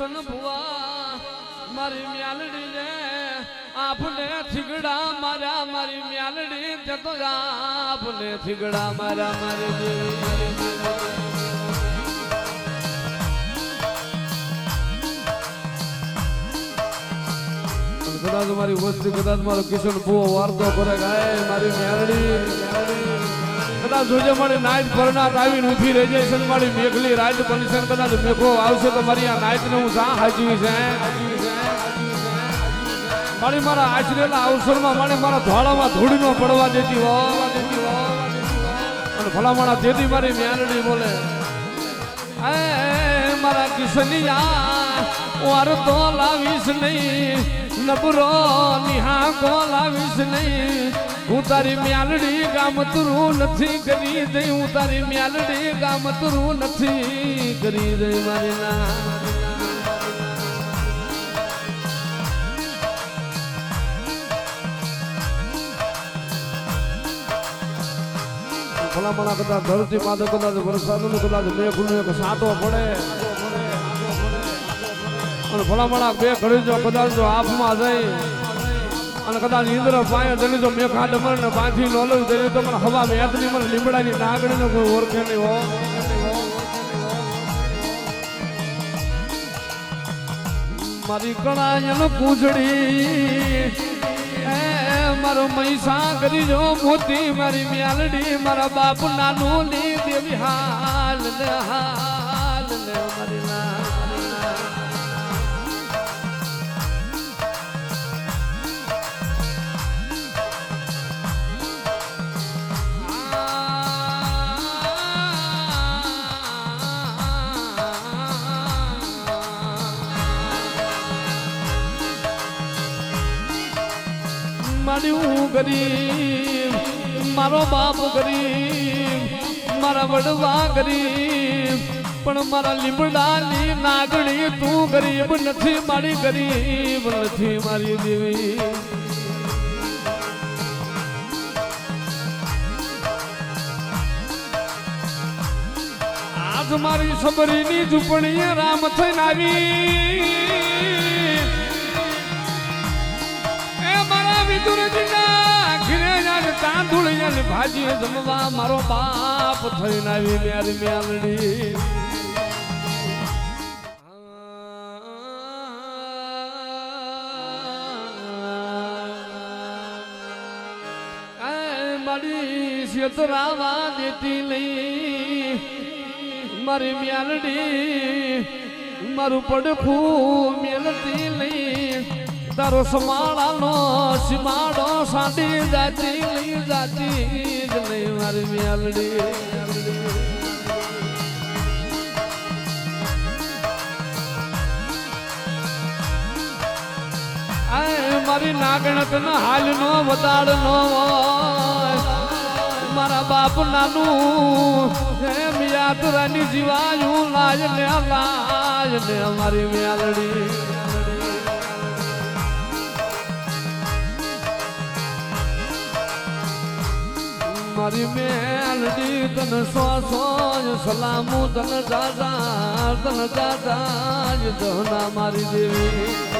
કિશન ભુવા, મારી મ્યાલડી ને આપને થીગડા મારા, મારી મ્યાલડી જતો આપને થીગડા મારા, મારી કદાચ મારી વસ્તી કદાચ મારો કિશોર ભુવો વાર્તો કરે, ગાય, મારી મ્યાલડી. કદાચ જોજે મારી નાઈટ પરનાટ આવીને ઊભી રેજેશન છે મારી મેઘલી રાઈટ બનશે કદાચ મેઘો આવશે તો મારી આ નાઈટ ને હું શા હાચવી છે. મારી મારા આચરેલા અવસરમાં મને મારા ધોળામાં ધૂળ નો પડવા દેતી હો. અને ભલામણા દેતી મારી મ્યાનડી બોલે મારા કિશનિયા વાર તો લાવીશ નહીં, નબરો નિહા કો લાવીશ નહીં હું તારી મ્યાલડી ગામતરું નથી કરી દઈ, હું તારી મ્યાલડી ગામતરું નથી કરી દઈ મારી ના. ભલામણા કદાચ ધરતી માધો કદાચ વરસાદનું કદાચ મેઘનું એક સાંટો પડે. અને ભલામણા બે ઘડી જો કદાચ જો આફમાં જઈ અને કદાચ ઇન્દ્ર પાય તેની મેં ખાડ ડમર ને પાંચી લોલવી તેની તો મને હવા મેદની મને લીમડાની નાગણીનો કોઈ ઓળખે નહીં હો મારી કણાયન પૂંછડી મારો મૈસા કરી જો મોતી, મારી મ્યાલડી, મારા બાપ નાનું લી દેવી હાલ હાલ મારી હું ગરીબ, મારો બાપ ગરીબ, મારા વડવા ગરીબ, પણ મારા લીમડાની નાગણી તું ગરીબ નથી, મારી ગરીબ નથી, મારી દેવી. આજ મારી સબરીની ઝૂંપણી રામ થઈને આવી. વિદુરજીના ઘીરે તાંદુળ જાને ભાજી જમવા મારો બાપ થઈને આવી મારી મ્યાલડી આ મારી શેતરાવા દેતી લઈ મારી મ્યાલડી મારું પડખું મેલતી લઈ. તારો સમાળાનો સીમાડો સાડી જાતી, લઈ જાતી, જ નહીં મારી મિયાલડી આય, મારી નાગણત નો હાલ નો વદાડ નો મારા બાપ નાનું એમ યાત્રાની રાની જીવાયું લાજ ને લાજ ને મારી મ્યાલડી મારી મેલડી તન સો સો સલામુ તન દાદા તન દાદા જહના મારી દેવી.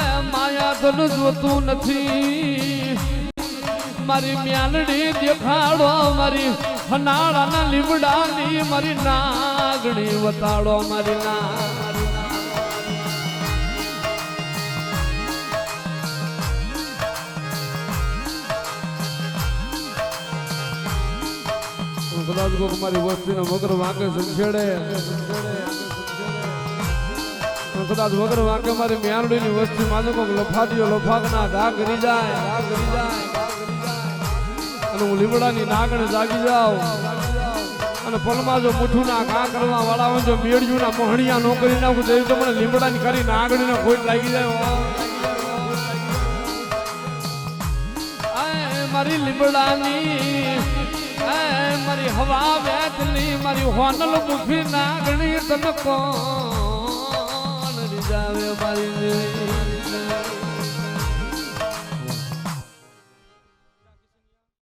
આ ધન જોતું નથી. મારી મ્યાલડી દેખાડો, મારી હનાળાના લીમડાની મારી નાગણી વતાડો, મારી ના કદાચ કોક મારી વસ્તીનો મગર વાંકે સંછેડે કદાચ વગર વાંકે મારી મ્યાનડીની વસ્તી માથે કોક લફાટીઓ લફાકના ઘા કરી જાય. અને હું લીમડાની નાગણે જાગી જાઉં. અને પલમાં જો મુઠું ના ઘા કરવા વાળા હોય, જો મેળ્યું ના મોહણિયા નોકરી નાખું, તો તો મને લીમડાની કરી નાગણીને કોઈ લાગી જાય. મારી લીમડાની મારી હવા વેચલી મારી હોનલ મુખી નાગણી તમે કોણ રીજાવે મારી